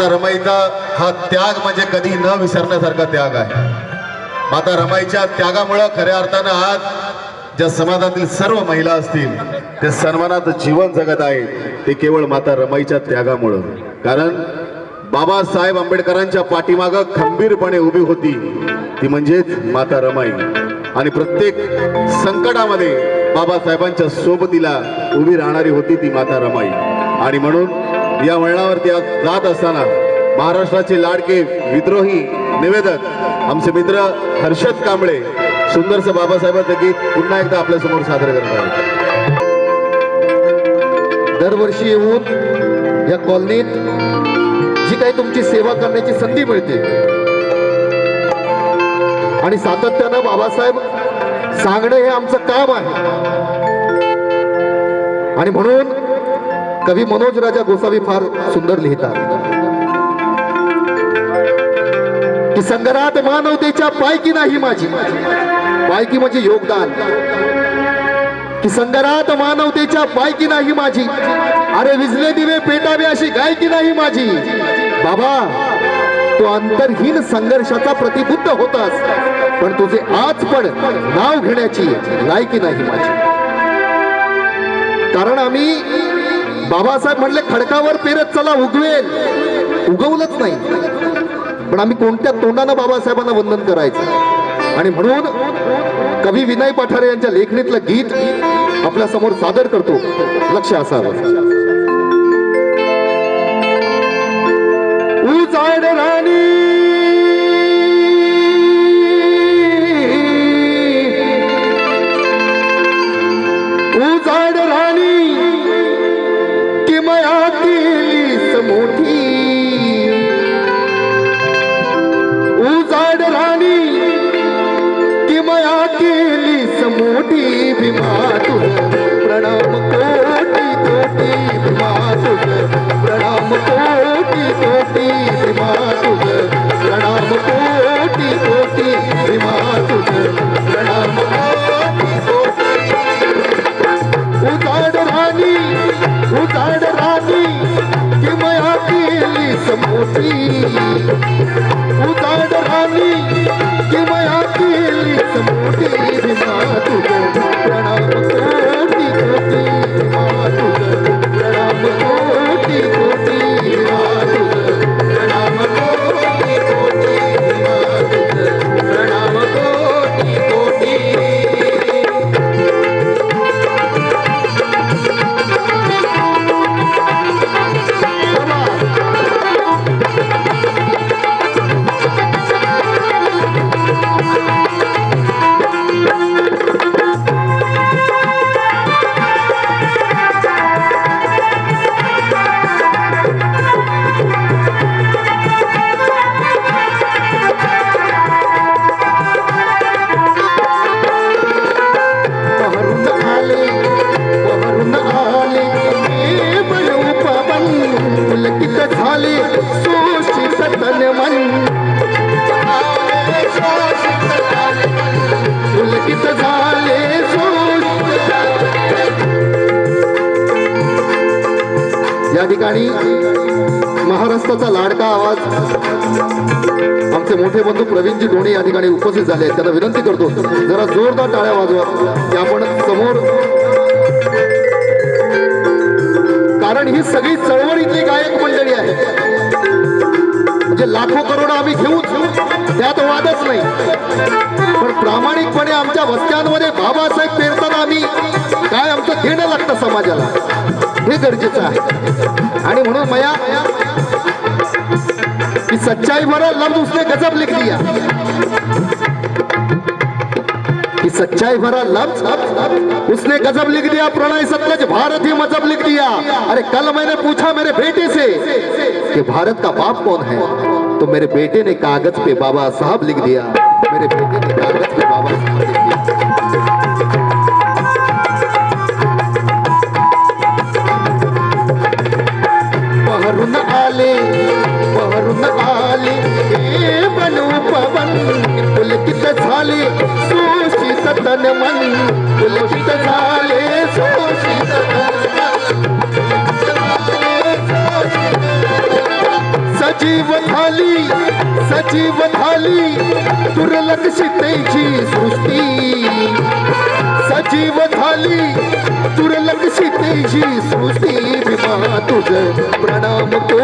माता रमाईचा हा त्याग म्हणजे कधी न विसरण्यासारखा त्याग आहे. माता रमाईच्या त्यागामुळं खऱ्या अर्थानं आज ज्या समाजातील सर्व महिला असतील ते सन्मानात जीवन जगत आहेत ते केवळ माता रमाईच्या त्यागामुळं. कारण बाबासाहेब आंबेडकरांच्या पाठीमागं खंबीरपणे उभी होती ती म्हणजेच माता रमाई. आणि प्रत्येक संकटामध्ये बाबासाहेबांच्या सोबतीला उभी राहणारी होती ती माता रमाई. आणि म्हणून या वळणावरती आज जात असताना महाराष्ट्राचे लाडके विद्रोही निवेदक आमचे मित्र हर्षद कांबळे सुंदरसं बाबासाहेबांचं गीत पुन्हा एकदा आपल्यासमोर सादर करत दरवर्षी येऊन या कॉलनीत जी काही तुमची सेवा करण्याची संधी मिळते आणि सातत्यानं बाबासाहेब सांगणं हे आमचं काम आहे. आणि म्हणून कवी मनोज राजा गोसावी फार सुंदर लिहितात. की संग्रात मानवतेच्या पायकी नाही माझी. पायकी म्हणजे योगदान. की संगरात मानवतेच्या पायकी नाही माझी. अरे विजले दिवे पेटावे अशी गायकी नाही माझी. बाबा तो अंतरहीन संघर्षाचा प्रतिबुद्ध होतास. पण तुझे आज पण नाव घेण्याची लायकी नाही माझी. कारण आम्ही बाबासाहेब म्हणले खडकावर पेरत चला उगवेल. उगवलंच नाही. पण आम्ही कोणत्या तोंडानं बाबासाहेबांना वंदन करायचं? आणि म्हणून कवी विनय पठारे यांच्या लेखणीतलं गीत आपल्यासमोर सादर करतो. लक्ष असावं. उजाड राणी या ठिकाणी महाराष्ट्राचा लाडका आवाज. आमचे मोठे बंधू प्रवीणजी ढोणे या ठिकाणी उपस्थित झाले आहेत. त्यांना विनंती करतो जरा जोरदार टाळ्या वाजवा. की आपण समोर कारण ही सगळी चळवळीतली गायक मंडळी आहे लाखो करोड आम्ही घेऊ त्यात वादच नाही. पण प्रामाणिकपणे आमच्या वस्त्यांमध्ये बाबासाहेब पेरताना आम्ही. काय आमचं घेणं लागतं समाजाला? हे गरजेचं आहे. आणि म्हणून मया की सच्चाई बरं लफ्ज उसने गजब लिख दिया कि सच्चाई भरा लफ्ज उसने गजब लिख दिया प्रणय सतलज भारत ही मजहब लिख दिया अरे कल मैंने पूछा मेरे बेटे से कि भारत का बाप कौन है? तो मेरे बेटे ने कागज़ पे बाबा साहब लिख दिया मेरे बेटे ने कागज़ पे बाबा साहब लिख दिया मन मन. सजीव झाली सजीव झाली दुर्लक्षितेची सृष्टी. सजीव झाली दुर्लक्षितेची सृष्टी. विमा तुझ प्रणाम तो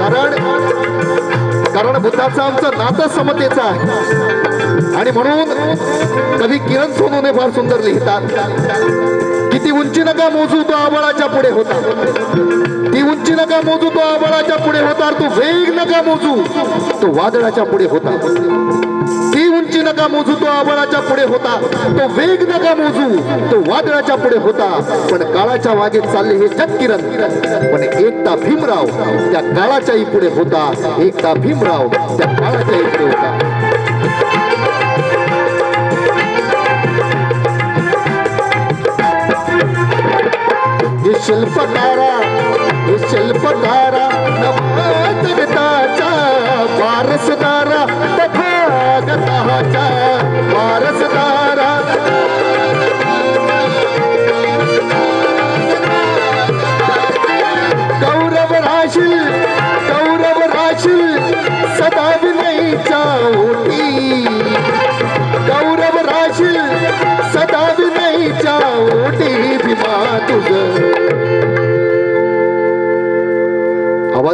कारण कारण बुद्धाचं आमचं नातं समतेचं आहे. आणि म्हणून कवी किरण सोनूने फार सुंदर लिहितात. किती उंची नका मोजू तो आबळाच्या पुढे होता. ती उंची नका मोजू तो आबळाच्या पुढे होता. तो वेग नका मोजू. तो वादळाच्या पुढे होता. नका मोजू तो आबळाच्या पुढे होता. तो वेग नका मोजू तो वादळाच्या पुढे होता. पण काळाच्या वागेत चालले हे जग पण एकता भीमराव त्या काळाच्याही पुढे होता. एकता भीमराव त्या काळाच्याही पुढे होता. हे शिल्पकारा हे शिल्पकारा.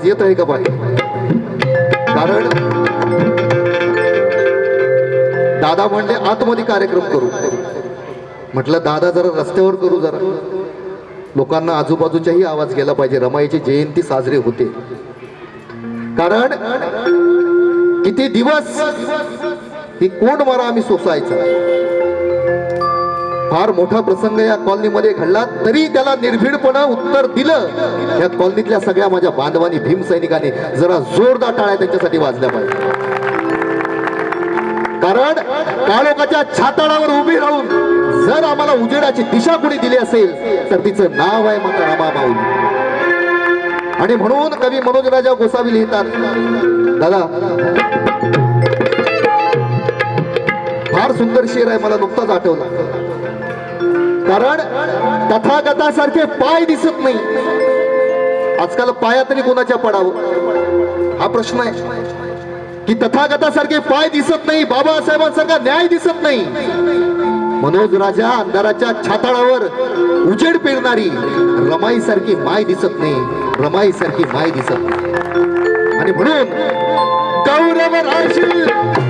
आवाज येत आहे का बाई? कारण दादा म्हणले आतमध्ये कार्यक्रम करू. म्हटलं दादा जरा रस्त्यावर करू जरा. लोकांना आजूबाजूच्याही आवाज गेला पाहिजे. रमाईची जयंती साजरी होते. कारण किती दिवस ही कोण मारा आम्ही सोसायचा. फार मोठा प्रसंग या कॉलनीमध्ये घडला तरी त्याला निर्भीडपणा उत्तर दिलं. या कॉलनीतल्या सगळ्या माझ्या बांधवांनी भीमसैनिकांनी जरा जोरदार टाळ्या त्यांच्यासाठी वाजल्या पाहिजे. कारण काळोखाच्या छाताळावर उभी राहून जर आम्हाला उजेडाची दिशा कोणी दिली असेल तर तिचं नाव आहे माता रामाबाऊ आणि म्हणून कवी मनोज राजा गोसावी लिहितात दादा फार सुंदर शेर आहे मला नुकताच आठवला. कारण तथागतासारखे पाय दिसत नाही. आजकाल पाया तरी कोणाच्या पडावं? हा प्रश्न आहे. की तथागतासारखे पाय दिसत नाही बाबासाहेबांसारखा न्याय दिसत नाही. मनोज राजा अंधाराच्या छाताळावर उजेड पेरणारी रमाईसारखी माय दिसत नाही रमाईसारखी माय दिसत नाही. आणि म्हणून गौरव राशी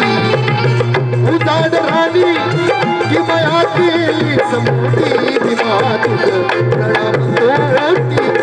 సమూహి విమాతు ప్రణామం